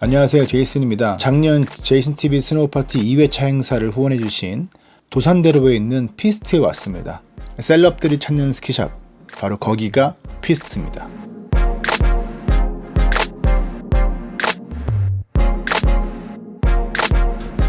안녕하세요. 제이슨입니다. 작년 제이슨TV 스노우 파티 2회차 행사를 후원해 주신 도산대로에 있는 피스트에 왔습니다. 셀럽들이 찾는 스키샵 바로 거기가 피스트입니다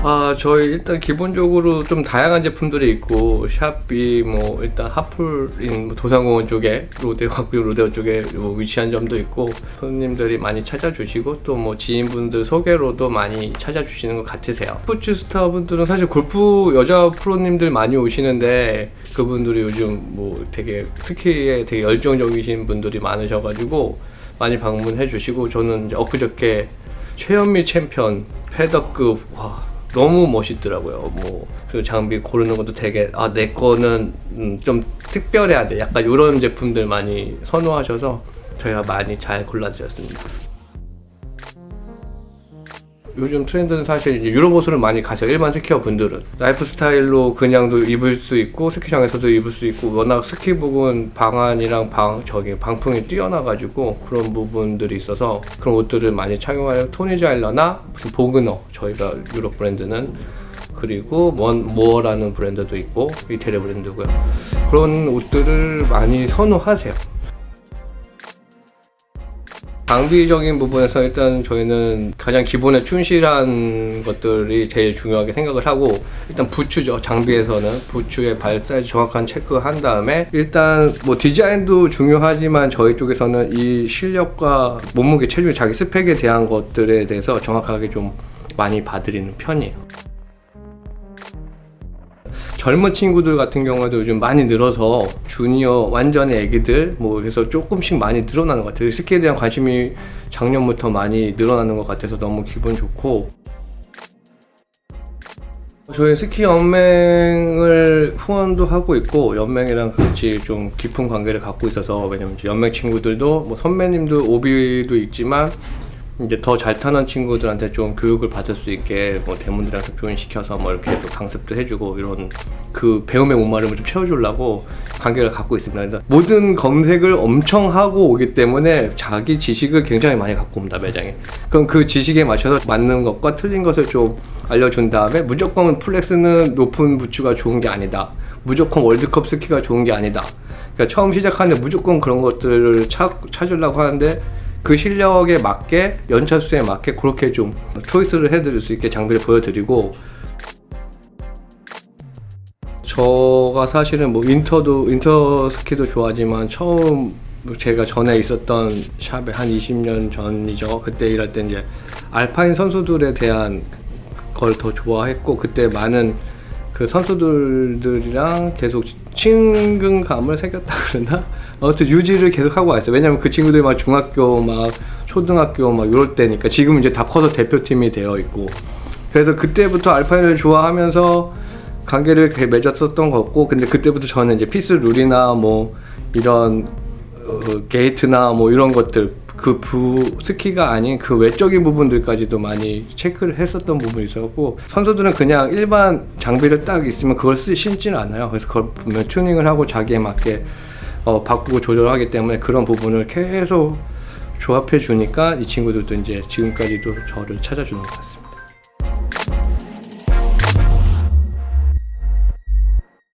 아, 저희 일단 기본적으로 좀 다양한 제품들이 있고 샵이 뭐 일단 하풀인 뭐 도산공원 쪽에 로데오 학교 로데오 쪽에 뭐 위치한 점도 있고 손님들이 많이 찾아주시고 또 뭐 지인분들 소개로도 많이 찾아주시는 것 같으세요. 스포츠 스타 분들은 사실 골프 여자 프로님들 많이 오시는데 그분들이 요즘 뭐 되게 스키에 되게 열정적이신 분들이 많으셔가지고 많이 방문해 주시고 저는 이제 엊그저께 최현미 챔피언 패더급 와 너무 멋있더라고요. 뭐 그리고 장비 고르는 것도 되게 아 내 거는 음, 좀 특별해야 돼. 약간 이런 제품들 많이 선호하셔서 저희가 많이 잘 골라드렸습니다. 요즘 트렌드는 사실 유럽 옷을 많이 가세요. 일반 스키어 분들은 라이프 스타일로 그냥도 입을 수 있고 스키장에서도 입을 수 있고 워낙 스키복은 방안이랑 방 저기 방풍이 뛰어나가지고 그런 부분들이 있어서 그런 옷들을 많이 착용하는 토니자일러나 무슨 보그너 저희가 유럽 브랜드는 그리고 원 모어라는 브랜드도 있고 이태리 브랜드고요. 그런 옷들을 많이 선호하세요. 장비적인 부분에서 일단 저희는 가장 기본에 충실한 것들이 제일 중요하게 생각을 하고 일단 부츠죠 장비에서는 부츠의 발 사이즈 정확한 체크한 다음에 일단 뭐 디자인도 중요하지만 저희 쪽에서는 이 실력과 몸무게 체중 자기 스펙에 대한 것들에 대해서 정확하게 좀 많이 봐드리는 편이에요. 젊은 친구들 같은 경우에도 요즘 많이 늘어서 주니어 완전히 애기들 뭐 그래서 조금씩 많이 늘어나는 것 같아요. 스키에 대한 관심이 작년부터 많이 늘어나는 것 같아서 너무 기분 좋고 저희 스키 연맹을 후원도 하고 있고 연맹이랑 같이 좀 깊은 관계를 갖고 있어서 왜냐면 연맹 친구들도 뭐 선배님도 오비도 있지만 이제 더 잘 타는 친구들한테 좀 교육을 받을 수 있게 뭐 대문들한테 교육시켜서 뭐 이렇게 또 강습도 해주고 이런 그 배움의 목마름을 좀 채워주려고 관계를 갖고 있습니다. 그래서 모든 검색을 엄청 하고 오기 때문에 자기 지식을 굉장히 많이 갖고 옵니다 매장에. 그럼 그 지식에 맞춰서 맞는 것과 틀린 것을 좀 알려준 다음에 무조건 플렉스는 높은 부츠가 좋은 게 아니다. 무조건 월드컵 스키가 좋은 게 아니다. 그러니까 처음 시작하는데 무조건 그런 것들을 찾, 찾으려고 하는데 그 실력에 맞게 연차 수에 맞게 그렇게 좀 초이스를 해드릴 수 있게 장비를 보여드리고 저가 사실은 뭐 인터도 인터 스키도 좋아하지만 처음 제가 전에 있었던 샵에 한 20년 전이죠. 그때 일할 때 이제 알파인 선수들에 대한 걸 더 좋아했고 그때 많은 그 선수들이랑 계속 친근감을 새겼다 그러나 아무튼 유지를 계속 하고 왔어요. 왜냐면 그 친구들이 막 중학교 막 초등학교 막 이럴 때니까 지금 이제 다 커서 대표팀이 되어 있고 그래서 그때부터 알파인을 좋아하면서 관계를 맺었었던 것 같고 근데 그때부터 저는 이제 피스 룰이나 뭐 이런 어, 게이트나 뭐 이런 것들 그 부 스키가 아닌 그 외적인 부분들까지도 많이 체크를 했었던 부분이 있었고 선수들은 그냥 일반 장비를 딱 있으면 그걸 쓰 신지는 않아요. 그래서 그걸 보면 튜닝을 하고 자기에 맞게 어, 바꾸고 조절하기 때문에 그런 부분을 계속 조합해 주니까 이 친구들도 이제 지금까지도 저를 찾아주는 것 같습니다.